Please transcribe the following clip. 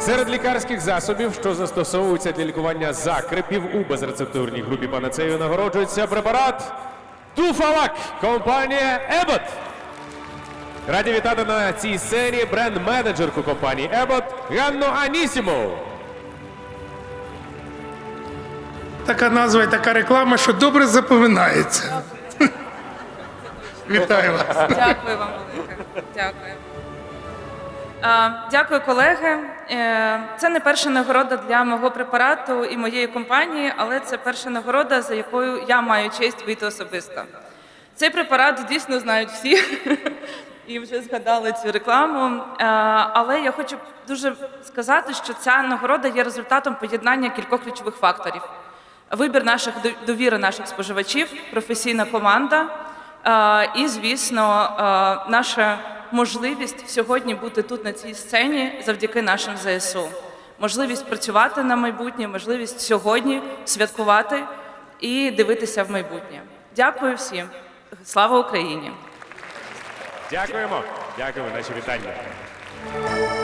Серед лікарських засобів, що застосовуються для лікування закрепів у безрецептурній групі панацею, нагороджується препарат Туфалак, компанія Ебот. Раді вітати на цій сцені бренд-менеджерку компанії Ебот Ганну Анісімову. Така назва і така реклама, що добре запоминається. Вітаю вас. Дякую вам велике. Дякую. А, Дякую, колеги. Е, Це не перша нагорода для мого препарату і моєї компанії, але це перша нагорода, за якою я маю честь вийти особисто. Цей препарат дійсно знають всі і вже згадали цю рекламу. Е, Але я хочу дуже сказати, що ця нагорода є результатом поєднання кількох ключових факторів: вибір наших довіри наших споживачів, професійна команда. Е, І, звісно, е, наша можливість сьогодні бути тут на цій сцені завдяки нашим ЗСУ. Можливість працювати на майбутнє, можливість сьогодні святкувати і дивитися в майбутнє. Дякую всім. Слава Україні! Дякуємо. Дякуємо, наші вітання.